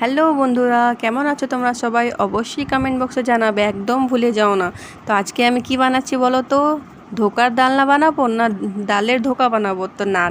Hello বন্ধুরা, কেমন আছো তোমরা সবাই? অবশ্যই কমেন্ট বক্সে জানাবে, একদম ভুলে যাও না। তো আজকে আমি কি বানাচ্ছি বলো তো? ধোকার ডালনা বানাবো না ডালের ধোকা বানাবো? তো না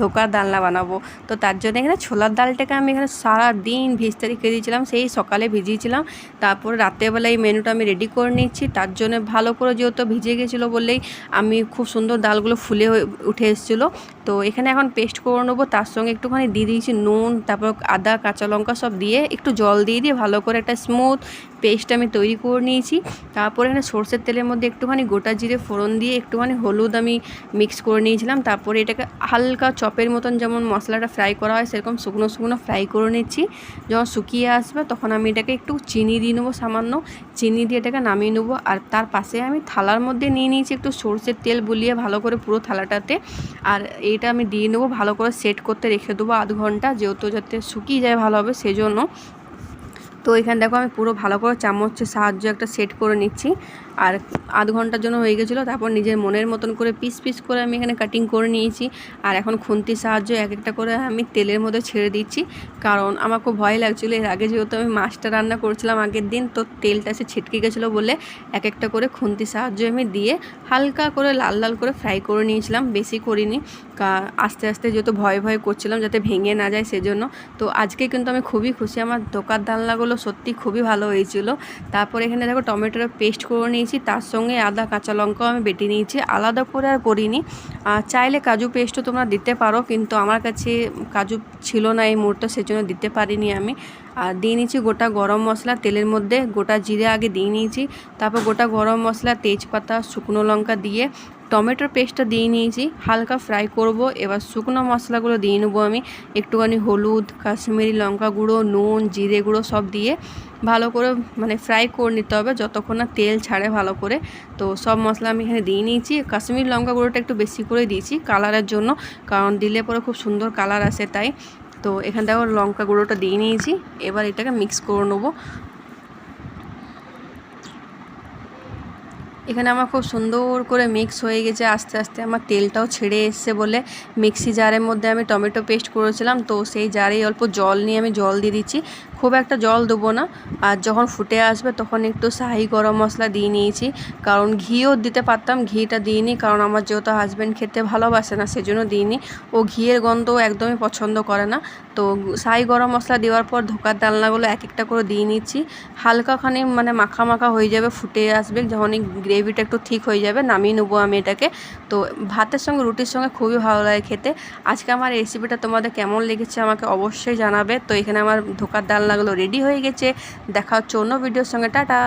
ধোকার ডালনা বানাবো। তো তার জন্য এখানে ছোলার ডালটাকে আমি এখানে সারা দিন ভিজতে রেখে দিয়েছিলাম, সেই সকালে ভিজিয়েছিলাম। তারপরে রাত্রেবেলা এই মেনুটা আমি রেডি করে নিচ্ছি তার জন্য ভালো করে যেহেতু ভিজে গেছিল বললেই আমি খুব সুন্দর ডালগুলো ফুলে উঠে এসেছিল। তো এখানে এখন পেস্ট করে নেব, তার সঙ্গে একটুখানি দিয়ে দিয়েছি নুন, তারপর আদা, কাঁচা লঙ্কা সব দিয়ে একটু জল দিয়ে দিয়ে ভালো করে একটা স্মুথ পেস্ট আমি তৈরি করে নিয়েছি। তারপরে এখানে সর্ষের তেলের মধ্যে একটুখানি গোটা জিরে ফোড়ন দিয়ে একটুখানি হলুদ আমি মিক্স করে নিয়েছিলাম। তারপরে এটাকে হালকা চপের মতন যেমন মশলাটা ফ্রাই করা হয়, সেরকম শুকনো শুকনো ফ্রাই করে নিচ্ছি। যখন শুকিয়ে আসবে তখন আমি এটাকে একটু চিনি দিয়ে নেব সামান্য। চিনি দিয়ে এটাকে নামিয়ে নেব। আর তার পাশে আমি থালার মধ্যে নিয়ে নিয়েছি একটু সর্ষের তেল বুলিয়ে ভালো করে পুরো থালাটাতে। আর এটা আমি দিয়ে নেব ভালো করে সেট করতে রেখে দেবো আধ ঘণ্টা। যেহেতু যাতে শুকিয়ে যায় ভালো হবে, সেজন্য তো এখানে দেখো আমি পুরো ভালো করে চামচের সাহায্য একটা সেট করে নিচ্ছি। আর আধ ঘণ্টার জন্য হয়ে গেছিল, তারপর নিজের মনের মতন করে পিস পিস করে আমি এখানে কাটিং করে নিয়েছি। আর এখন খুন্তির সাহায্যে এক একটা করে আমি তেলের মধ্যে ছেড়ে দিচ্ছি। কারণ আমার খুব ভয় লাগছিল, এর আগে যেহেতু আমি মাছটা রান্না করেছিলাম আগের দিন, তো তেলটা এসে ছিটকে গেছিল বলে এক একটা করে খুন্তির সাহায্যে আমি দিয়ে হালকা করে লাল লাল করে ফ্রাই করে নিয়েছিলাম, বেশি করিনি। আস্তে আস্তে যেহেতু ভয় ভয় করছিলাম যাতে ভেঙে না যায় সেজন্য। তো আজকে কিন্তু আমি খুবই খুশি, আমার দোকান ডালনাগুলো সত্যি খুবই ভালো হয়েছিল। তারপর এখানে দেখো টমেটোর পেস্ট করে নিয়েছি, তার সঙ্গে আদা, কাঁচা লঙ্কাও আমি বেটে নিয়েছি। আলাদা করে আর করিনি। চাইলে কাজু পেস্টও তোমরা দিতে পারো, কিন্তু আমার কাছে কাজু ছিল না এই মুহূর্তে, সেজন্য দিতে পারিনি আমি। আর দিয়ে নিয়েছি গোটা গরম মশলা তেলের মধ্যে, গোটা জিরে আগে দিয়ে নিয়েছি। তারপর গোটা গরম মশলা, তেজপাতা, শুকনো লঙ্কা দিয়ে টমেটোর পেস্টটা দিয়ে নিয়েছি, হালকা ফ্রাই করব, এবার শুকনো মশলাগুলো দিয়ে নেব আমি, একটুখানি হলুদ, কাশ্মীরি লঙ্কা গুঁড়ো, নুন, জিরে গুঁড়ো সব দিয়ে ভালো করে মানে ফ্রাই করে নিতে হবে, যতক্ষণ না তেল ছাড়ে ভালো করে। তো সব মশলা আমি এখানে দিয়ে নিয়েছি, কাশ্মীরি লঙ্কা গুঁড়োটা একটু বেশি করে দিয়েছি কালারের জন্য, কারণ দিলে পরে খুব সুন্দর কালার আসে তাই। তো এখান থেকে লঙ্কা গুঁড়োটা দিয়ে নিয়েছি, এবার এটাকে মিক্স করে নেব। এখানে আমার খুব সুন্দর করে মিক্স হয়ে গেছে। আস্তে আস্তে আমার তেলটাও ছেড়ে এসছে বলে মিক্সি জারের মধ্যে আমি টমেটো পেস্ট করেছিলাম। তো সেই জারেই অল্প জল নিয়ে আমি জল দিয়ে দিচ্ছি। খুব একটা জল দেবো না। আর যখন ফুটে আসবে তখন একটু শাহি গরম মশলা দিয়ে নিয়েছি। কারণ ঘিও দিতে পারতাম, ঘিটা দিইনি। কারণ আমার যেহেতু হাজব্যান্ড খেতে ভালোবাসে না, সেজন্য দিইনি। ও ঘিয়ের গন্ধ একদমই পছন্দ করে না। তো শাহি গরম মশলা দেওয়ার পর ধোকার ডালনাগুলো এক একটা করে দিয়ে নিচ্ছি। হালকাখানি মানে মাখা মাখা হয়ে যাবে, ফুটে আসবে। যখনই গ্রেভিটা একটু ঠিক হয়ে যাবে, নামিয়ে নেব আমি এটাকে। তো ভাতের সঙ্গে রুটির সঙ্গে খুবই ভালো লাগে খেতে। আজকে আমার রেসিপিটা তোমাদের কেমন লেগেছে আমাকে অবশ্যই জানাবে। তো এখানে আমার ধোকার ডাল লাগল রেডি হয়ে গেছে। দেখা হচ্ছে অন্য ভিডিওর সঙ্গে। টাটা!